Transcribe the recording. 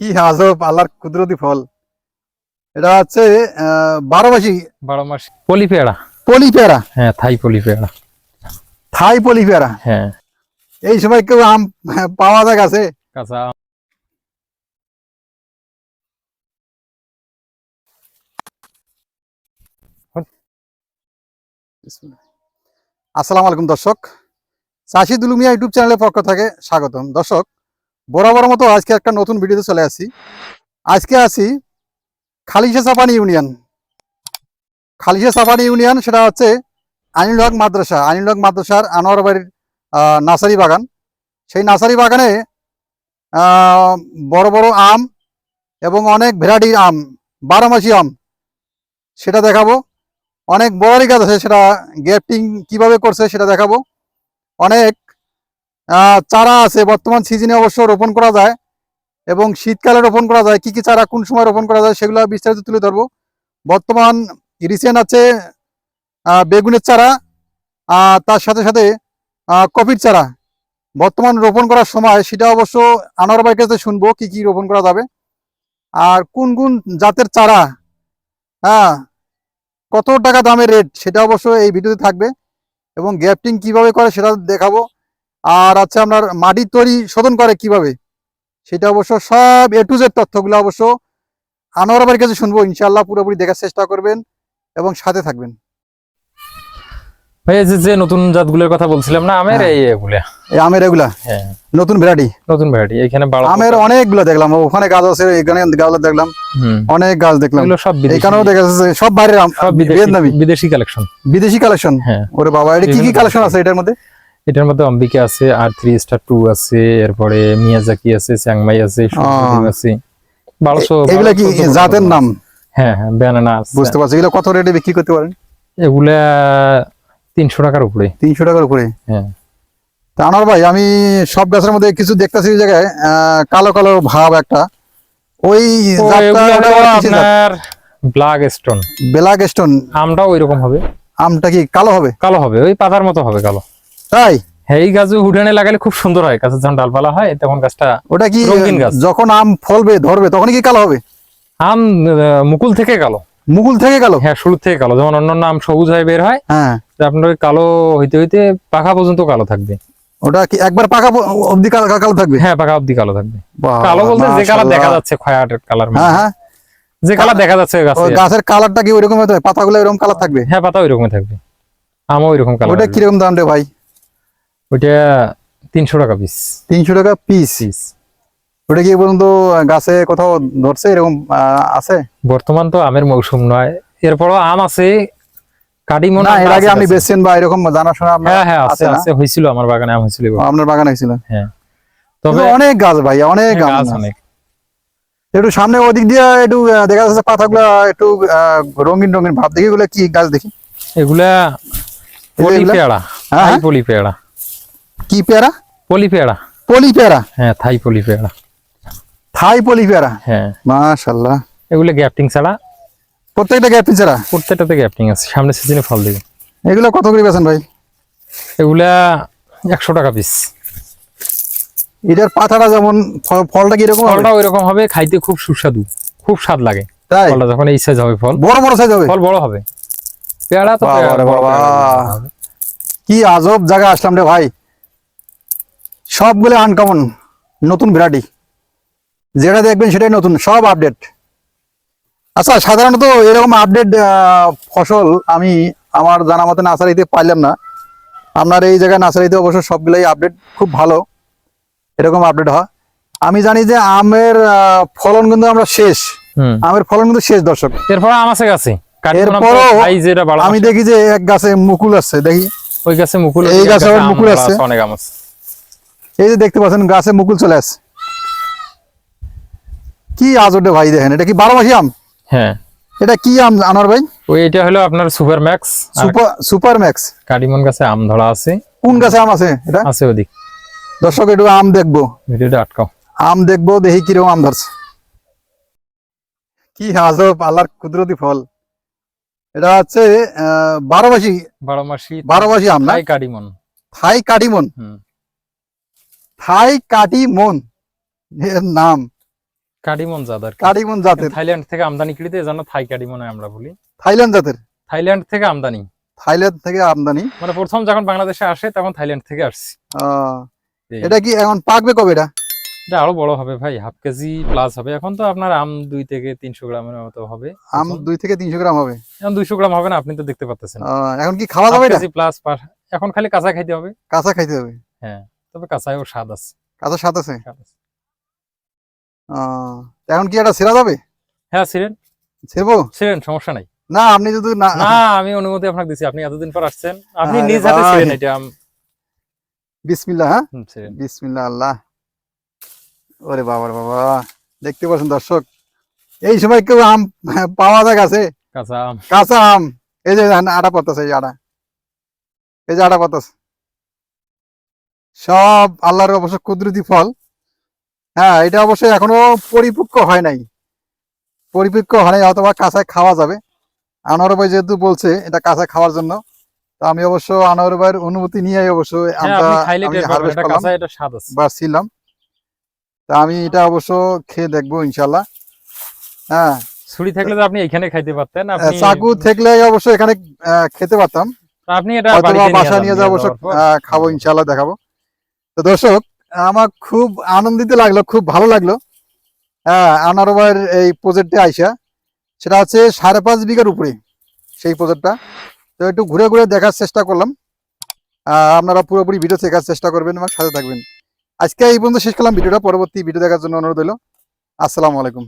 কি আজব আল্লাহর কুদরতি ফল। এটা হচ্ছে বারো মাসি। বারো মাস। পলি পেয়ারা পলি পেয়ারা হ্যাঁ থাই পলি পেয়ারা থাই পলি পেয়ারা হ্যাঁ। এই সময় কেউ আম পাওয়া যায় গাছে কাঁচা। আসসালামু আলাইকুম দর্শক। চাষি দুলুমিয়া ইউটিউব চ্যানেলের পক্ষ থেকে স্বাগতম। দর্শক বরাবর মতো আজকে একটা নতুন ভিডিওতে চলে আসি। আজকে আছি খালিশা চাপানি ইউনিয়ন। খালিশা চাপানি ইউনিয়ন সেটা হচ্ছে আনিল হক মাদ্রাসা। আনিল হক মাদ্রাসার আনোয়ার বাড়ির নার্সারি বাগান। সেই নার্সারি বাগানে বড় বড় আম এবং অনেক ভ্যারাইটির আম বারো মাসি আম, সেটা দেখাবো। অনেক বড়ারি গাছ আছে, সেটা গ্যাপটিং কীভাবে করছে সেটা দেখাবো। অনেক চারা আছে। বর্তমান সিজনে অবশ্য রোপণ করা যায় এবং শীতকালে রোপণ করা যায়। কি কি চারা কোন সময় রোপণ করা যায় সেগুলো বিস্তারিত তুলে ধরবো। বর্তমান রিসেন্ট আছে বেগুনের চারা তার সাথে সাথে কপির চারা। বর্তমান রোপণ করার সময় সেটা অবশ্য আনোয়ার ভাইয়ের কাছে শুনব কি কি রোপণ করা যাবে। আর কোন কোন জাতের চারা হ্যাঁ কত টাকা দামের রেট সেটা অবশ্য এই ভিডিওতে থাকবে এবং গ্যাপটিং কীভাবে করে সেটা দেখাবো। আর আছে আপনার মাটি তৈরি শোধন করে কীভাবে? সেটা অবশ্য সব এ টু জেড তথ্যগুলো অবশ্য আনোয়ার ভাইয়ের কাছে শুনব ইনশাল্লাহ পুরোপুরি দেখার চেষ্টা করবেন এবং সাথে থাকবেন। ভাই যে নতুন জাতগুলোর কথা বলছিলাম না আমের হ্যাঁ। এই এগুলা? এই আমের এগুলা। হ্যাঁ। নতুন ভ্যারাইটি। নতুন ভ্যারাইটি। এখানে আমের অনেকগুলো দেখলাম ওখানে গাছ আছে এখানে গাছ দেখলাম অনেক গাছ দেখলাম। এগুলো সব এখানেও দেখা যাচ্ছে সব বাইরের আম সব বিদেশি কালেকশন। বিদেশি কালেকশন। হ্যাঁ। ওরে বাবা এটা কি কি কালেকশন। আছে এটার মধ্যে? এটার মধ্যে অম্বিকা আছে আর থ্রি স্টার টু আছে এরপরে মিয়াজাকি আছে চ্যাংমাই আছে আছে। বারোশো এগুলা কি জাতের নাম? হ্যাঁ হ্যাঁ ব্যানানা বুঝতে পারছি। এগুলো কত রেটে বিক্রি করতে পারেন? এগুলা তিনশো টাকার উপরে। তিনশো টাকার উপরে? হ্যাঁ। তা আনোয়ার ভাই আমি সব গাছের মধ্যে কিছু দেখতেছি ওই জায়গায় কালো কালো ভাব একটা। ওই? আপনার ব্ল্যাক স্টোন। Black stone. আমটাও ওই রকম হবে। আমটা কি কালো হবে? কালো হবে ওই পাতার মতো হবে কালো। তাই? হ্যাঁ এই গাছ উঠানে লাগালে খুব সুন্দর হয়। গাছের যখন ডালপালা হয় তখন গাছটা ওটা কি রঙিন গাছ। যখন আম ফলবে ধরবে তখনই কি কালো হবে? আম মুকুল থেকে কালো। মুকুল থেকে কালো? হ্যাঁ শুরু থেকে কালো। যেমন অন্যান্য আম সবুজ হয়ে বের হয় হ্যাঁ। আপনার কালো হইতে হইতে পাকা পর্যন্ত কালো থাকবে। ওটা কি একবার পাকা প- অবধি কালো থাকবে? হ্যাঁ পাকা অব্দি কালো থাকবে। কালো বলতে যে কালার দেখা যাচ্ছে খয়াট কালার হ্যাঁ হ্যাঁ। যে কালার দেখা যাচ্ছে গাছে। গাছের কালারটা কি ওইরকম হতে পাতাগুলো এরকম কালার থাকবে? হ্যাঁ পাতা ওইরকমই থাকবে। আমও ওই রকম কালার ওটা কীরকম দাম রে ভাই? ওইটা তিনশো টাকা পিস তিনশো টাকা পিস পিস ওটা কি পর্যন্ত গাছে কোথাও ধরছে? এরকম আছে? বর্তমান তো আমের মৌসুম নয়। এরপরও আম আছে না এর আগে আপনি বেচছেন বা এরকম জানাশোনা হ্যাঁ হ্যাঁ আছে আছে হয়েছিল আমার বাগানে আম হয়েছিল আপনার বাগান হয়েছিল? হ্যাঁ। তবে অনেক গাছ ভাই অনেক হ্যাঁ, গাছ অনেক। একটু সামনে ওদিক দিয়ে একটু দেখা যাচ্ছে পাতাগুলো একটু রঙিন রঙিন ভাব। দেখি এগুলো কি গাছ দেখি? এগুলা পলি? পেয়ারা হ্যাঁ, হ্যাঁ। পলি পেয়ারা। কি পেয়ারা? পলি পেয়ারা পলি পেয়ারা হ্যাঁ থাই পলি পেয়ারা থাই পলি পেয়ারা হ্যাঁ। মাশাল্লাহ এগুলো গ্যাপটিং ছাড়া। প্রত্যেকটা গ্যাপ পিছারা প্রত্যেকটাতে গ্যাপটিং আছে। সামনে সিজনে ফল দেবে। এগুলো কত করে বেছেন ভাই? এগুলা একশো টাকা পিস এটার পাতাটা যেমন ফলটা কি এরকম ফলটা ওই রকম হবে খাইতে খুব সুস্বাদু খুব স্বাদ লাগে। তাই? ফলটা যখন এই সাইজ হবে ফল। বড় বড় সাইজ হবে? ফল বড় হবে। পেয়ারা তো বাবা। কি আজব জায়গা আসলাম রে ভাই। সবগুলো আনকমন নতুন ভ্যারাইটি যেটা দেখবেন সেটাই নতুন সব আপডেট আচ্ছা সাধারণত এরকম আপডেট ফসল আমি আমার জানা মতে নার্সারিতে পাইলাম না। আপনার এই জায়গায় নার্সারিতে অবশ্য সবগুলোই আপডেট খুব ভালো। এরকম আপডেট হয়। আমি জানি যে আমের ফলন কিন্তু আমরা শেষ। আমের ফলন কিন্তু শেষ দর্শক। এরপর আম আছে গাছে। আমি দেখি যে এক গাছে মুকুল আছে দেখি। ওই গাছে মুকুল এই গাছে মুকুল আছে? অনেক আম আছে। এই যে দেখতে পাচ্ছেন গাছে মুকুল চলে আসছে। কি আজরে ভাই দেখেন এটা কি বারো মাসি আম? হ্যাঁ। এটা কি আম আনার ভাই? ওই এটা হলো আপনার super max. Super super max. Katimon গাছে আম ধরা আছে। কোন গাছে আম আছে এটা? আছে ওদিক। দর্শক একটু আম দেখব। ভিডিওটা আটকাও। আম দেখব দেখি কীরকম আম ধরছে। কি আজব আল্লাহর কুদরতি ফল। এটা হচ্ছে মাসি বারো মাসি বারো মাসি আম না? থাই কাটিমন থাই কাটিমন হুম। থাই কাটিমন এর নাম। কাডিমন জাত আর কি। কাডিমন জাতের। থাইল্যান্ড থেকে আমদানি কৃত এজন্য থাই কাডিমন আমরা বলি। থাইল্যান্ড জাতের। থাইল্যান্ড থেকে আমদানি। থাইল্যান্ড থেকে আমদানি। মানে প্রথম যখন বাংলাদেশে আসে তখন থাইল্যান্ড থেকে আসছি। এটা কি এখন পাকবে কবে এটা? এটা আরও বড় হবে ভাই হাফ কেজি প্লাস হবে। এখন তো আপনার আম দুই থেকে তিনশো গ্রামের মতো হবে। আম দুই থেকে তিনশো গ্রাম হবে? এখন দুইশো গ্রাম হবে না আপনি তো দেখতে পাচ্ছেন এখন কি খাওয়া যাবে প্লাস এখন খালি কাঁচা খাইতে হবে। কাঁচা খাইতে হবে। তবে কাঁচায়ও স্বাদ আছে। কাঁচা স্বাদ আছে? এখন কি এটা সেরা যাবে? হ্যাঁ ছিলেন। ছেড়বো? ছিলেন সমস্যা নাই। না আপনি যদি না আমি অনুমতি আপনাকে দিছি। আপনি এতদিন পর আসছেন। আপনি নিজ হাতে। ছিলেন এটা আম- বিসমিল্লাহ হ্যাঁ? বিসমিল্লাহ। আল্লাহ ওরে বাবার বাবা। দেখতে পাচ্ছেন দর্শক এই সময় কেউ আম পাওয়া যায় গাছে কাঁচা আম। কাঁচা আম। এই যে আটা পাতাছে এই আটা। এই যে আটা পাতাছে সব আল্লাহর অবশ্য কুদরতি ফল। হ্যাঁ এটা অবশ্যই এখনও পরিপক্ক হয় নাই। পরিপক্ক হয় নাই অথবা কাঁচায় খাওয়া যাবে। আনোয়ার ভাই যেহেতু বলছে এটা কাঁচায় খাওয়ার জন্য তো আমি অবশ্য আনোয়ার ভাইয়ের অনুমতি নিয়ে অবশ্য হ্যাঁ আমটা আমি হারভেস্ট এটা করলাম কাঁচা এটা স্বাদ আছে। বা ছিলাম তা আমি এটা অবশ্য খেয়ে দেখব ইনশাল্লাহ হ্যাঁ। ছুরি থাকলে তো আপনি এখানে খাইতে পারতেন চাকু থাকলে অবশ্য এখানে খেতে পারতাম। আপনি এটা বাসা নিয়ে যাব খাব ইনশাল্লাহ দেখাবো। তো দর্শক, আমার খুব আনন্দিত লাগল, খুব ভালো লাগল। হ্যাঁ আনারবার এই প্রজেক্টে আইসা। সেটা হচ্ছে সাড়ে পাঁচ বিঘার উপরে সেই প্রজেক্টটা তো একটু ঘুরে ঘুরে দেখার চেষ্টা করলাম। আপনারা পুরোপুরি ভিডিও দেখার চেষ্টা করবেন এবং সাথে থাকবেন। আজকে এই পর্যন্ত শেষ করলাম ভিডিওটা। পরবর্তী ভিডিও দেখার জন্য অনুরোধ হলো আসসালামু আলাইকুম।